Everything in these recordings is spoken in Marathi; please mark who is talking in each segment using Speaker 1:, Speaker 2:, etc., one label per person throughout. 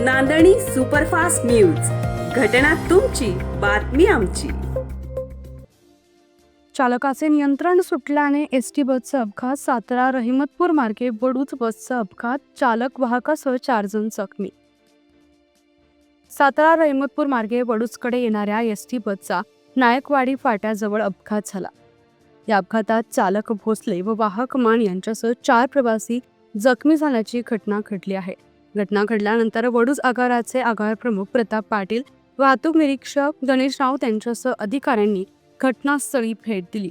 Speaker 1: नांदणी सुपरफास्ट न्यूज. घटना तुमची बातमी आमची.
Speaker 2: चालकाचे नियंत्रण सुटल्याने एस टी बसचा अपघात सातारा रहिमतपूर मार्गे बडूच बसचा अपघात चालक वाहकासह चार जण जखमी. सातारा रहिमतपूर मार्गे बडूचकडे येणाऱ्या एस टी बसचा नायकवाडी फाट्याजवळ अपघात झाला. या अपघातात चालक भोसले व वाहक मान यांच्यासह चार प्रवासी जखमी झाल्याची घटना घडली आहे. घटना घडल्यानंतर वडूज आगाराचे आगार प्रमुख प्रताप पाटील वाहतूक निरीक्षक गणेश राऊत यांच्यासह अधिकाऱ्यांनी घटनास्थळी भेट दिली.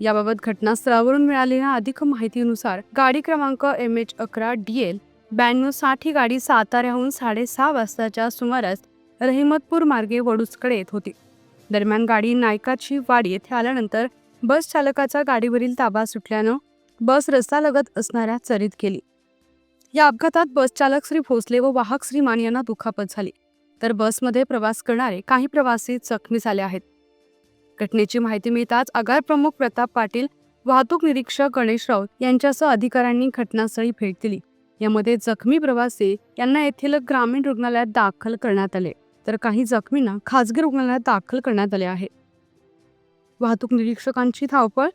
Speaker 2: याबाबत घटनास्थळावरून मिळालेल्या अधिक माहितीनुसार गाडी क्रमांक एम एच अकरा डी एल ब्याण्णव साठ ही गाडी साताऱ्याहून साडेसहा वाजताच्या सुमारास रहिमतपूर मार्गे वडूजकडे येत होती. दरम्यान गाडी नायकाची वाडी येथे आल्यानंतर बस चालकाचा गाडीवरील ताबा सुटल्यानं बस रस्त्यालगत असणाऱ्या चरीत गेली. या अपघातात बसचालक श्री भोसले व वाहक श्री मान यांना दुखापत झाली. तर बसमध्ये प्रवास करणारे काही प्रवासी जखमी झाले आहेत. घटनेची माहिती मिळताच आगार प्रमुख प्रताप पाटील वाहतूक निरीक्षक गणेश राऊत यांच्यासह अधिकाऱ्यांनी घटनास्थळी भेट दिली. यामध्ये जखमी प्रवासी यांना येथील ग्रामीण रुग्णालयात दाखल करण्यात आले. तर काही जखमींना खासगी रुग्णालयात दाखल करण्यात आले आहे. वाहतूक निरीक्षकांची धावपळ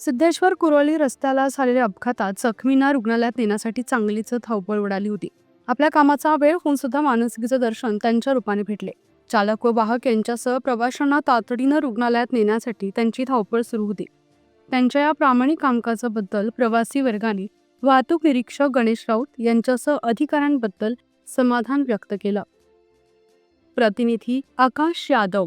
Speaker 2: सिद्धेश्वर कुरोली रस्त्याला झालेल्या अपघातात जखमींना रुग्णालयात नेण्यासाठी चांगलीच धावपळ उडाली होती. आपल्या कामाचा वेळ होऊन सुद्धा मानसिकीचं दर्शन त्यांच्या रूपाने भेटले. चालक व वाहक यांच्यासह प्रवाशांना तातडीनं रुग्णालयात नेण्यासाठी त्यांची धावपळ सुरू होती. त्यांच्या या प्रामाणिक कामकाजाबद्दल प्रवासी वर्गाने वाहतूक निरीक्षक गणेश राऊत यांच्यासह अधिकाऱ्यांबद्दल समाधान व्यक्त केलं. प्रतिनिधी आकाश यादव.